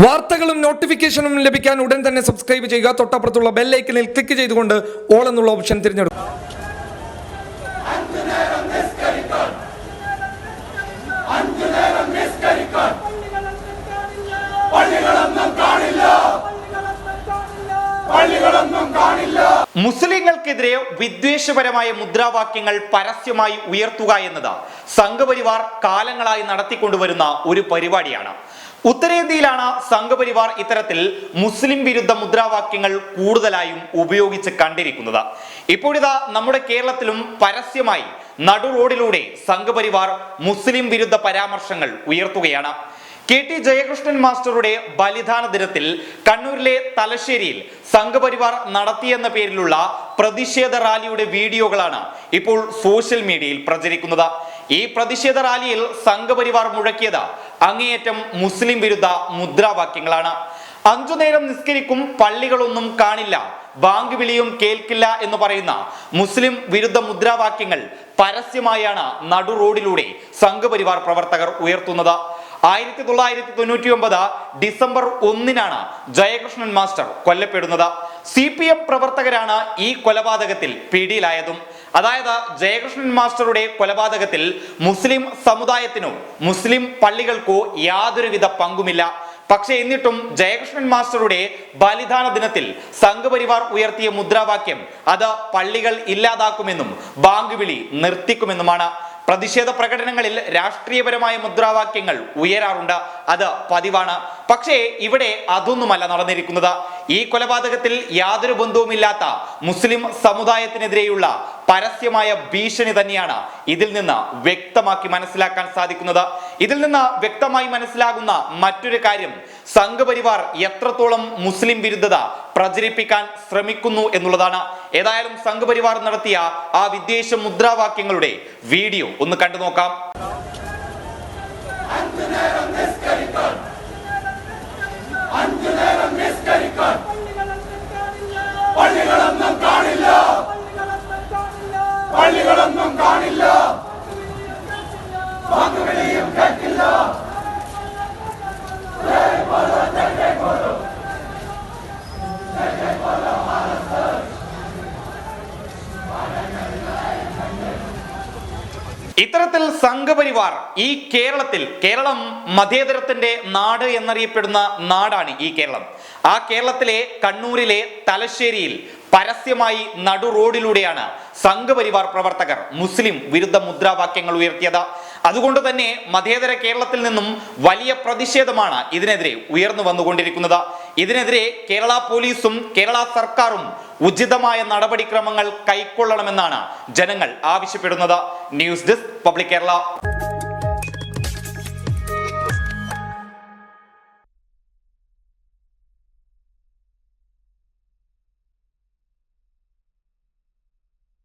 വാർത്തകളും നോട്ടിഫിക്കേഷനും ലഭിക്കാൻ ഉടൻ തന്നെ സബ്സ്ക്രൈബ് ചെയ്യുക. തൊട്ടപ്പുറത്തുള്ള ബെല്ലൈക്കനിൽ ക്ലിക്ക് ചെയ്തുകൊണ്ട് ഓൾ എന്നുള്ള ഓപ്ഷൻ തിരഞ്ഞെടുക്കും മുസ്ലിങ്ങൾക്കെതിരെ വിദ്വേഷപരമായ മുദ്രാവാക്യങ്ങൾ പരസ്യമായി ഉയർത്തുക എന്നത് സംഘപരിവാർ കാലങ്ങളായി നടത്തിക്കൊണ്ടുവരുന്ന ഒരു പരിപാടിയാണ്. ഉത്തരേന്ത്യയിലാണ് സംഘപരിവാർ ഇത്തരത്തിൽ മുസ്ലിം വിരുദ്ധ മുദ്രാവാക്യങ്ങൾ കൂടുതലായും ഉപയോഗിച്ച് കണ്ടിരിക്കുന്നത്. ഇപ്പോഴിതാ നമ്മുടെ കേരളത്തിലും പരസ്യമായി നടു റോഡിലൂടെ സംഘപരിവാർ മുസ്ലിം വിരുദ്ധ പരാമർശങ്ങൾ ഉയർത്തുകയാണ്. കെ ടി ജയകൃഷ്ണൻ മാസ്റ്ററുടെ ബലിദാന ദിനത്തിൽ കണ്ണൂരിലെ തലശ്ശേരിയിൽ സംഘപരിവാർ നടത്തിയെന്ന പേരിലുള്ള പ്രതിഷേധ റാലിയുടെ വീഡിയോകളാണ് ഇപ്പോൾ സോഷ്യൽ മീഡിയയിൽ പ്രചരിക്കുന്നത്. ഈ പ്രതിഷേധ റാലിയിൽ സംഘപരിവാർ മുഴക്കിയത് അങ്ങേയറ്റം മുസ്ലിം വിരുദ്ധ മുദ്രാവാക്യങ്ങളാണ്. അഞ്ചു നേരം നിസ്കരിക്കും പള്ളികളൊന്നും കാണില്ല. ബാങ്ക് വിളിയും കേൾക്കില്ല എന്ന് പറയുന്ന മുസ്ലിം വിരുദ്ധ മുദ്രാവാക്യങ്ങൾ പരസ്യമായാണ് നടു റോഡിലൂടെ സംഘപരിവാർ പ്രവർത്തകർ ഉയർത്തുന്നത്. ആയിരത്തി തൊള്ളായിരത്തി തൊണ്ണൂറ്റി ഒമ്പത് ഡിസംബർ ഒന്നിനാണ് ജയകൃഷ്ണൻ മാസ്റ്റർ കൊല്ലപ്പെടുന്നത്. സി പി എം പ്രവർത്തകരാണ് ഈ കൊലപാതകത്തിൽ പിടിയിലായതും. അതായത് ജയകൃഷ്ണൻ മാസ്റ്ററുടെ കൊലപാതകത്തിൽ മുസ്ലിം സമുദായത്തിനോ മുസ്ലിം പള്ളികൾക്കോ യാതൊരുവിധ പങ്കുമില്ല. പക്ഷേ എന്നിട്ടും ജയകൃഷ്ണൻ മാസ്റ്ററുടെ ബലിദാന ദിനത്തിൽ സംഘപരിവാർ ഉയർത്തിയ മുദ്രാവാക്യം അത് പള്ളികൾ ഇല്ലാതാക്കുമെന്നും ബാങ്ക് വിളി നിർത്തിക്കുമെന്നുമാണ്. പ്രതിഷേധ പ്രകടനങ്ങളിൽ രാഷ്ട്രീയപരമായ മുദ്രാവാക്യങ്ങൾ ഉയരാറുണ്ട്. അത് പതിവാണ്. പക്ഷേ ഇവിടെ അതൊന്നുമല്ല നടന്നിരിക്കുന്നത്. ഈ കൊലപാതകത്തിൽ യാതൊരു ബന്ധവുമില്ലാത്ത മുസ്ലിം സമുദായത്തിനെതിരെയുള്ള പരസ്യമായ ഭീഷണി തന്നെയാണ് ഇതിൽ നിന്ന് വ്യക്തമാക്കി മനസ്സിലാക്കാൻ സാധിക്കുന്നത്. ഇതിൽ നിന്ന് വ്യക്തമായി മനസ്സിലാകുന്ന മറ്റൊരു കാര്യം സംഘപരിവാർ എത്രത്തോളം മുസ്ലിം വിരുദ്ധത പ്രചരിപ്പിക്കാൻ ശ്രമിക്കുന്നു എന്നുള്ളതാണ്. ഏതായാലും സംഘപരിവാർ നടത്തിയ ആ വിദ്വേഷ മുദ്രാവാക്യങ്ങളുടെ വീഡിയോ ഒന്ന് കണ്ടു നോക്കാം പള്ളികളൊന്നും കാണില്ല പള്ളികളൊന്നും കാണില്ല വാക്കുകളെയും കേൾക്കില്ല ഇത്തരത്തിൽ സംഘപരിവാർ ഈ കേരളത്തിൽ കേരളം മതേതരത്തിന്റെ നാട് എന്നറിയപ്പെടുന്ന നാടാണ് ഈ കേരളം. ആ കേരളത്തിലെ കണ്ണൂരിലെ തലശ്ശേരിയിൽ പരസ്യമായി നടു റോഡിലൂടെയാണ് സംഘപരിവാർ പ്രവർത്തകർ മുസ്ലിം വിരുദ്ധ മുദ്രാവാക്യങ്ങൾ ഉയർത്തിയത്. അതുകൊണ്ട് തന്നെ മതേതര കേരളത്തിൽ നിന്നും വലിയ പ്രതിഷേധമാണ് ഇതിനെതിരെ ഉയർന്നു വന്നുകൊണ്ടിരിക്കുന്നത്. ഇതിനെതിരെ കേരള പോലീസും കേരള സർക്കാരും ഉചിതമായ നടപടിക്രമങ്ങൾ കൈക്കൊള്ളണമെന്നാണ് ജനങ്ങൾ ആവശ്യപ്പെടുന്നത്. News desk public Kerala.